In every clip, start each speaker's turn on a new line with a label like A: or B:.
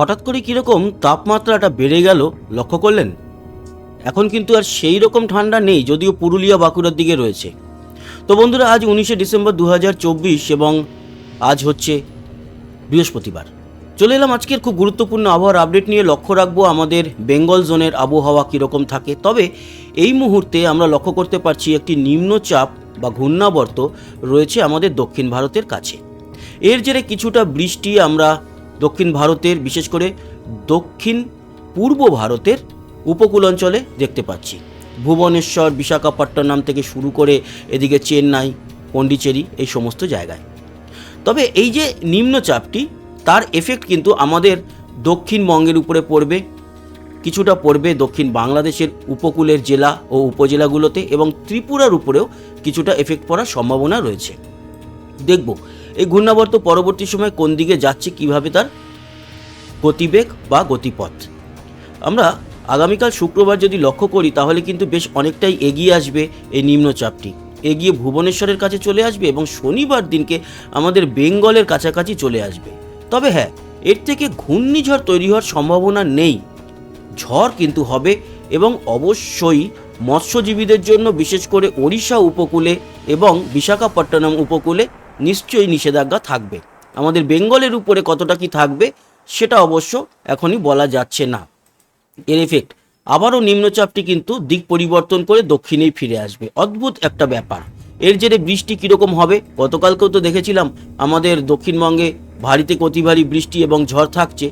A: হঠাৎ করে কীরকম তাপমাত্রাটা বেড়ে গেল লক্ষ্য করলেন? এখন কিন্তু আর সেই রকম ঠান্ডা নেই যদিও পুরুলিয়া বাঁকুড়ার দিকে রয়েছে। তো বন্ধুরা, আজ উনিশে ডিসেম্বর দু হাজার চব্বিশ এবং আজ হচ্ছে বৃহস্পতিবার। চলে এলাম আজকের খুব গুরুত্বপূর্ণ আবহাওয়ার আপডেট নিয়ে। লক্ষ্য রাখব আমাদের বেঙ্গল জোনের আবহাওয়া কীরকম থাকে। তবে এই মুহূর্তে আমরা লক্ষ্য করতে পারছি একটি নিম্নচাপ বা ঘূর্ণাবর্ত রয়েছে আমাদের দক্ষিণ ভারতের কাছে। এর জেরে কিছুটা বৃষ্টি আমরা দক্ষিণ ভারতের, বিশেষ করে দক্ষিণ পূর্ব ভারতের উপকূল অঞ্চলে দেখতে পাচ্ছি। ভুবনেশ্বর, বিশাখাপট্টনম থেকে শুরু করে এদিকে চেন্নাই, পন্ডিচেরি এই সমস্ত জায়গায়। তবে এই যে নিম্নচাপটি, তার এফেক্ট কিন্তু আমাদের দক্ষিণবঙ্গের উপরে পড়বে, কিছুটা পড়বে দক্ষিণ বাংলাদেশের উপকূলের জেলা ও উপজেলাগুলোতে এবং ত্রিপুরার উপরেও কিছুটা এফেক্ট পড়ার সম্ভাবনা রয়েছে। দেখব এই ঘূর্ণাবর্ত পরবর্তী সময় কোন দিকে যাচ্ছে, কীভাবে তার গতিবেগ বা গতিপথ? আমরা আগামীকাল শুক্রবার যদি লক্ষ্য করি, তাহলে কিন্তু বেশ অনেকটাই এগিয়ে আসবে এই নিম্নচাপটি। এগিয়ে ভুবনেশ্বরের কাছে চলে আসবে এবং শনিবার দিনকে আমাদের বেঙ্গলের কাছাকাছি চলে আসবে। তবে হ্যাঁ এর থেকে ঘূর্ণিঝড় তৈরি হওয়ার সম্ভাবনা নেই। ঝড় কিন্তু হবে এবং অবশ্যই মৎস্যজীবীদের জন্য বিশেষ করে ওড়িশা উপকূলে এবং বিশাখাপট্টনম উপকূলে নিশ্চয়ই নিষেধাজ্ঞা থাকবে। আমাদের বেঙ্গলের উপরে কতটা কি থাকবে, সেটা অবশ্য এখনই বলা যাচ্ছে না। এর এফেক্ট আবারও নিম্নচাপটি কিন্তু দিক পরিবর্তন করে দক্ষিণেই ফিরে আসবে। অদ্ভুত একটা ব্যাপার। এর জেরে বৃষ্টি কীরকম হবে? গতকালকেও তো দেখেছিলাম, আমাদের দক্ষিণবঙ্গে ভারীতে থেকে অতি ভারী বৃষ্টি এবং ঝড় থাকছে।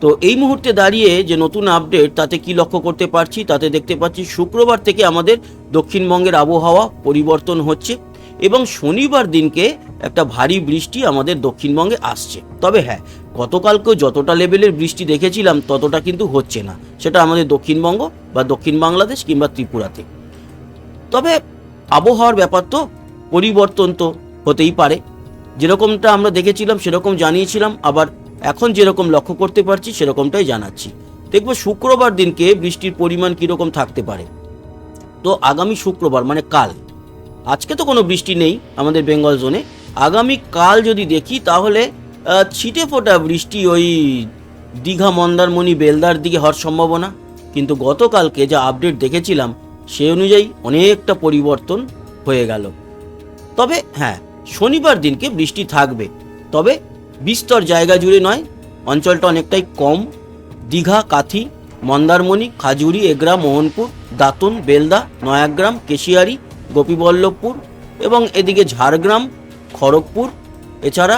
A: তো এই মুহূর্তে দাঁড়িয়ে যে নতুন আপডেট তাতে কি লক্ষ্য করতে পারছি? তাতে দেখতে পাচ্ছি শুক্রবার থেকে আমাদের দক্ষিণবঙ্গের আবহাওয়া পরিবর্তন হচ্ছে এবং শনিবার দিনকে একটা ভারী বৃষ্টি আমাদের দক্ষিণবঙ্গে আসছে। তবে হ্যাঁ গতকালকেও যতটা লেভেলের বৃষ্টি দেখেছিলাম, ততটা কিন্তু হচ্ছে না। সেটা আমাদের দক্ষিণবঙ্গ বা দক্ষিণ বাংলাদেশ কিংবা ত্রিপুরাতে। তবে আবহাওয়ার ব্যাপার তো পরিবর্তন তো হতেই পারে। যেরকমটা আমরা দেখেছিলাম, সেরকম জানিয়েছিলাম, আবার এখন যেরকম লক্ষ্য করতে পারছি, সেরকমটাই জানাচ্ছি। দেখব শুক্রবার দিনকে বৃষ্টির পরিমাণ কীরকম থাকতে পারে। তো আগামী শুক্রবার মানে কাল। আজকে তো কোনো বৃষ্টি নেই আমাদের বেঙ্গল জোনে। আগামী কাল যদি দেখি, তাহলে ছিটে ফোটা বৃষ্টি ওই দীঘা মন্দারমণি বেলদার দিকে হওয়ার সম্ভাবনা। কিন্তু গতকালকে যা আপডেট দেখেছিলাম সেই অনুযায়ী অনেকটা পরিবর্তন হয়ে গেল। তবে হ্যাঁ শনিবার দিনকে বৃষ্টি থাকবে। তবে, বিস্তর জায়গা জুড়ে নয়, অঞ্চলটা অনেকটাই কম। দীঘা, কাথি, মন্দারমণি, খাজুরি, এগরা, মোহনপুর, দাঁতন, বেলদা, নয়াগ্রাম, কেশিয়ারি, গোপীবল্লভপুর এবং এদিকে ঝাড়গ্রাম খড়গপুর, এছাড়া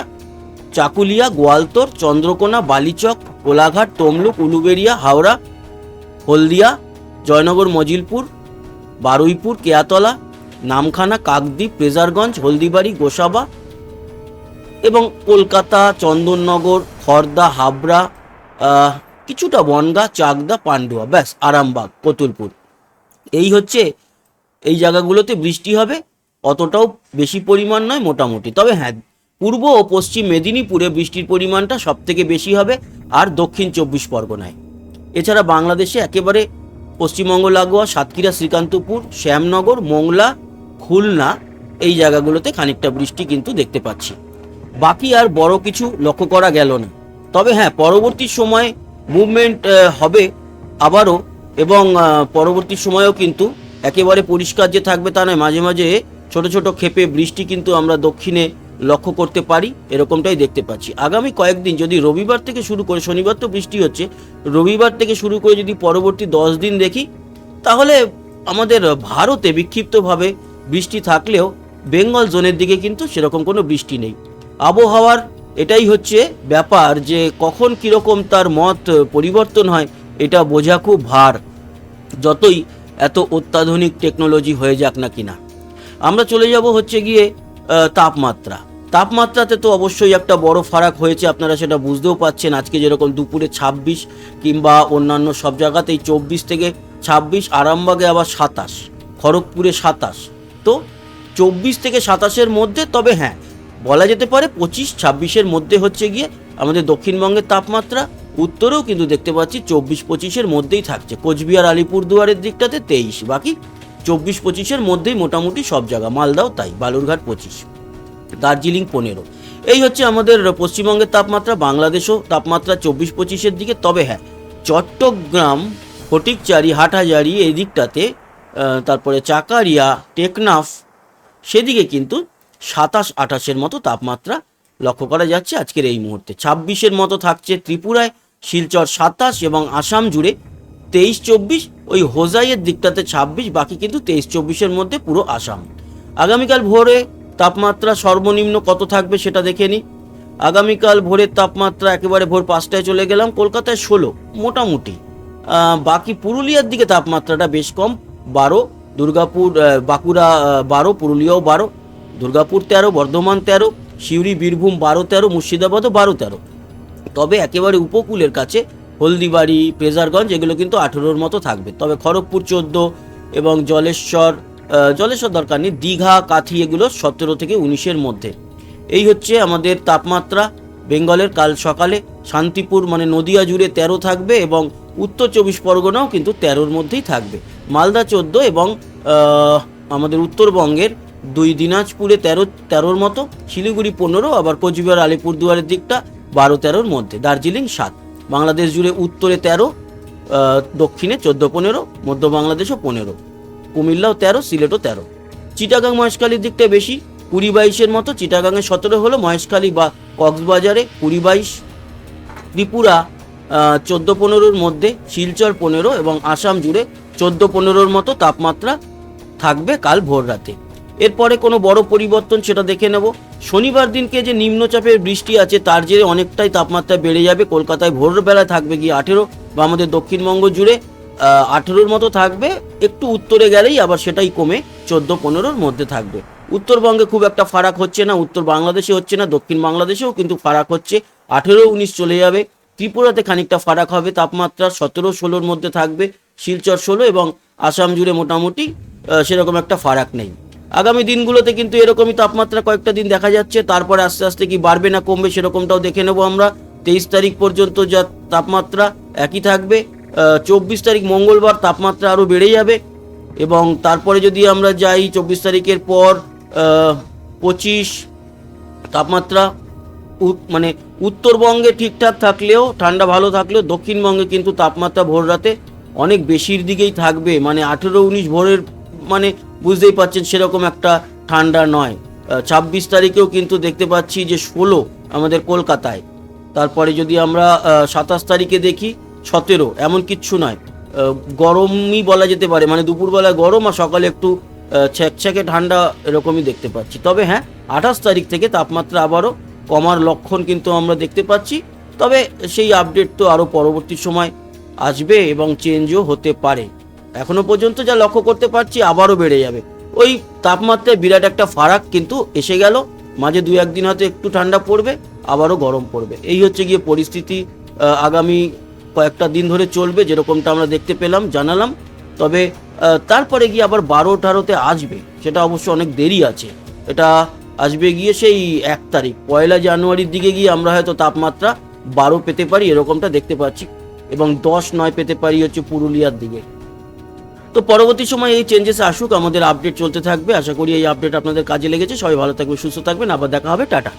A: চাকুলিয়া, গোয়ালতোর, চন্দ্রকোনা, বালিচক কোলাঘাট তমলুক, উলুবেড়িয়া, হাওড়া, হলদিয়া, জয়নগর, মজিলপুর, বারুইপুর, কেয়াতলা, নামখানা, কাকদ্বীপ, প্রেজারগঞ্জ, হলদিবাড়ি, গোসাবা এবং কলকাতা, চন্দননগর, খর্দা, হাবড়া কিছুটা বনগা, চাকদা, পান্ডুয়া, ব্যাস, আরামবাগ, কতুলপুর। এই হচ্ছে এই জায়গাগুলোতে বৃষ্টি হবে। অতটাও বেশি পরিমাণ নয়, মোটামুটি। তবে হ্যাঁ পূর্ব ও পশ্চিম মেদিনীপুরে বৃষ্টির পরিমাণটা সব থেকে বেশি হবে, আর দক্ষিণ চব্বিশ পরগনায়। এছাড়া বাংলাদেশে একেবারে পশ্চিমবঙ্গ লাগোয়া, সাতক্ষীরা, শ্রীকান্তপুর, শ্যামনগর, মোংলা, খুলনা এই জায়গাগুলোতে খানিকটা বৃষ্টি কিন্তু দেখতে পাচ্ছি। বাকি আর বড় কিছু লক্ষ্য করা গেল না। তবে হ্যাঁ পরবর্তী সময়ে মুভমেন্ট হবে আবারও এবং পরবর্তী সময়েও কিন্তু একেবারে পরিষ্কার যে থাকবে তা নয়, মাঝে মাঝে ছোট ছোট ক্ষেপে বৃষ্টি কিন্তু আমরা দক্ষিণে লক্ষ্য করতে পারি, এরকমটাই দেখতে পাচ্ছি। আগামী কয়েকদিন যদি রবিবার থেকে শুরু করে, শনিবার তো বৃষ্টি হচ্ছে, রবিবার থেকে শুরু করে যদি পরবর্তী দশ দিন দেখি, তাহলে আমাদের ভারতে বিক্ষিপ্তভাবে বৃষ্টি থাকলেও বেঙ্গল জোনের দিকে কিন্তু সেরকম কোনো বৃষ্টি নেই। আবহাওয়ার এটাই হচ্ছে ব্যাপার যে কখন কীরকম তার মত পরিবর্তন হয়, এটা বোঝা খুব ভার, যতই এত অত্যাধুনিক টেকনোলজি হয়ে যাক না কিনা। আমরা চলে যাব হচ্ছে গিয়ে তাপমাত্রা। তাপমাত্রাতে তো অবশ্যই একটা বড় ফারাক হয়েছে, আপনারা সেটা বুঝতেও পাচ্ছেন। আজকে যেরকম দুপুরে ছাব্বিশ কিংবা অন্যান্য সব জায়গাতেই চব্বিশ থেকে ছাব্বিশ, আরামবাগে আবার সাতাশ, খড়গপুরে সাতাশ। তো চব্বিশ থেকে সাতাশের মধ্যে, তবে হ্যাঁ বলা যেতে পারে পঁচিশ, ছাব্বিশের মধ্যে হচ্ছে গিয়ে আমাদের দক্ষিণবঙ্গের তাপমাত্রা, উত্তরেও কিন্তু দেখতে পাচ্ছি চব্বিশ, পঁচিশের মধ্যেই থাকছে। কোচবিহার, আলিপুরদুয়ারের দিকটাতে তেইশ, বাকি চব্বিশ পঁচিশের মধ্যেই মোটামুটি সব জায়গা, মালদাও তাই, বালুরঘাট পঁচিশ, দার্জিলিং পনেরো। এই হচ্ছে আমাদের পশ্চিমবঙ্গের তাপমাত্রা, বাংলাদেশও তাপমাত্রা চব্বিশ পঁচিশের দিকে, তবে হ্যাঁ চট্টগ্রাম, ফটিকচারি, হাটহাজারি এই দিকটাতে তারপরে চাকারিয়া, টেকনাফ, সেদিকে কিন্তু সাতাশ, আঠাশের মতো তাপমাত্রা লক্ষ্য করা যাচ্ছে আজকের এই মুহূর্তে। ছাব্বিশের মতো থাকছে ত্রিপুরায়, শিলচর সাতাশ এবং আসাম জুড়ে তেইশ চব্বিশ, ওই হোজাইয়ের দিকটাতে ছাব্বিশ, বাকি কিন্তু তেইশ চব্বিশের মধ্যে পুরো আসাম। আগামীকাল ভোরে তাপমাত্রা সর্বনিম্ন কত থাকবে সেটা দেখে নিই আগামীকাল ভোরের তাপমাত্রা একেবারে ভোর পাঁচটায় চলে গেলাম, কলকাতায় ষোলো, মোটামুটি। বাকি পুরুলিয়ার দিকে তাপমাত্রাটা বেশ কম, বারো, দুর্গাপুর বাঁকুড়া বারো, পুরুলিয়াও বারো, দুর্গাপুর তেরো, বর্ধমান তেরো, সিউড়ি, বীরভূম বারো তেরো, মুর্শিদাবাদও বারো তেরো। তবে একেবারে উপকূলের কাছে হলদিবাড়ি প্রেজারগঞ্জ এগুলো কিন্তু আঠেরোর মতো থাকবে। তবে খড়গপুর চোদ্দ এবং জলেশ্বর জলেশ্বর দরকার নেই, দীঘা, কাথি এগুলো সতেরো থেকে উনিশের মধ্যে। এই হচ্ছে আমাদের তাপমাত্রা, বেঙ্গলের কাল সকালে শান্তিপুর মানে নদিয়া জুড়ে তেরো থাকবে এবং উত্তর চব্বিশ পরগনাও কিন্তু তেরোর মধ্যেই থাকবে। মালদা চোদ্দ এবং আমাদের উত্তরবঙ্গের দুই দিনাজপুরে তেরো, তেরোর মতো, শিলিগুড়ি পনেরো, আবার কোচবিহার, আলিপুরদুয়ারের দিকটা বারো, তেরোর মধ্যে, দার্জিলিং সাত। বাংলাদেশ জুড়ে উত্তরে তেরো দক্ষিণে চোদ্দ পনেরো, মধ্য বাংলাদেশও পনেরো, কুমিল্লাও তেরো, সিলেটও তেরো। চিটাগাং মহেশখালীর দিকটা বেশি, কুড়ি বাইশের মতো চিটাগাংয়ে সতেরো হলো, মহেশখালী বা কক্সবাজারে কুড়ি বাইশ, ত্রিপুরা চোদ্দ পনেরোর মধ্যে, শিলচর পনেরো এবং আসাম জুড়ে চোদ্দ পনেরোর মতো তাপমাত্রা থাকবে কাল ভোর রাতে। এরপরে কোনো বড় পরিবর্তন সেটা দেখে নেব। শনিবার দিনকে যে নিম্নচাপের বৃষ্টি আছে তার জেরে অনেকটাই তাপমাত্রা বেড়ে যাবে। কলকাতায় ভোরবেলায় থাকবে গিয়ে আঠেরো, বা আমাদের দক্ষিণবঙ্গ জুড়ে আঠেরোর মতো থাকবে। একটু উত্তরে গেলেই আবার সেটাই কমে চোদ্দ, পনেরোর মধ্যে থাকবে। উত্তরবঙ্গে খুব একটা ফারাক হচ্ছে না, উত্তর বাংলাদেশে হচ্ছে না, দক্ষিণ বাংলাদেশেও কিন্তু ফারাক হচ্ছে। আঠেরো, উনিশ চলে যাবে। ত্রিপুরাতে খানিকটা ফারাক হবে, তাপমাত্রা সতেরো, ষোলোর মধ্যে থাকবে। শিলচর ষোলো এবং আসাম জুড়ে মোটামুটি সেরকম একটা ফারাক নেই। আগামী দিনগুলোতে কিন্তু এরকমই তাপমাত্রা কয়েকটা দিন দেখা যাচ্ছে, তারপরে আস্তে আস্তে কি বাড়বে না কমবে সেরকমটাও দেখে নেব আমরা। তেইশ তারিখ পর্যন্ত যা তাপমাত্রা একই থাকবে চব্বিশ তারিখ মঙ্গলবার তাপমাত্রা আরও বেড়ে যাবে এবং তারপরে যদি আমরা যাই চব্বিশ তারিখের পর পঁচিশ তাপমাত্রা মানে উত্তরবঙ্গে ঠিকঠাক থাকলেও, ঠান্ডা ভালো থাকলেও দক্ষিণবঙ্গে কিন্তু তাপমাত্রা ভোর রাতে অনেক বেশির দিকেই থাকবে মানে আঠেরো উনিশ ভোরের মানে বুঝতেই পারছেন সেরকম একটা ঠান্ডা নয়। ছাব্বিশ তারিখেও কিন্তু দেখতে পাচ্ছি যে ষোলো আমাদের কলকাতায়। তারপরে যদি আমরা সাতাশ তারিখে দেখি, সতেরো, এমন কিচ্ছু নয়। গরমই বলা যেতে পারে মানে দুপুরবেলায় গরম আর সকালে একটু ছ্যাঁকছ্যাঁকে ঠান্ডা এরকমই দেখতে পাচ্ছি। তবে হ্যাঁ আঠাশ তারিখ থেকে তাপমাত্রা আবারও কমার লক্ষণ কিন্তু আমরা দেখতে পাচ্ছি। তবে সেই আপডেট তো আরও পরবর্তী সময় আসবে এবং চেঞ্জও হতে পারে। এখনও পর্যন্ত যা লক্ষ্য করতে পারছি আবারও বেড়ে যাবে। ওই তাপমাত্রায় বিরাট একটা ফারাক কিন্তু এসে গেল। মাঝে দু একদিন হয়তো একটু ঠান্ডা পড়বে, আবারও গরম পড়বে। এই হচ্ছে গিয়ে পরিস্থিতি আগামী কয়েকটা দিন ধরে চলবে, যেরকমটা আমরা দেখতে পেলাম, জানালাম। তবে তারপরে গিয়ে আবার বারো টারোতে আসবে, সেটা অবশ্য অনেক দেরি আছে। এটা আসবে গিয়ে সেই এক তারিখ, পয়লা জানুয়ারির দিকে গিয়ে আমরা হয়তো তাপমাত্রা বারো পেতে পারি, এরকমটা দেখতে পাচ্ছি। এবং দশ নয় পেতে পারি হচ্ছে পুরুলিয়ার দিকে। তো পরবর্তী সময় এই চেঞ্জেস আসুক, আমাদের আপডেট চলতে থাকবে। আশা করি এই আপডেট আপনাদের কাজে লেগেছে। সবাই ভালো থাকবে সুস্থ থাকবেন। আবার দেখা হবে। টাটা।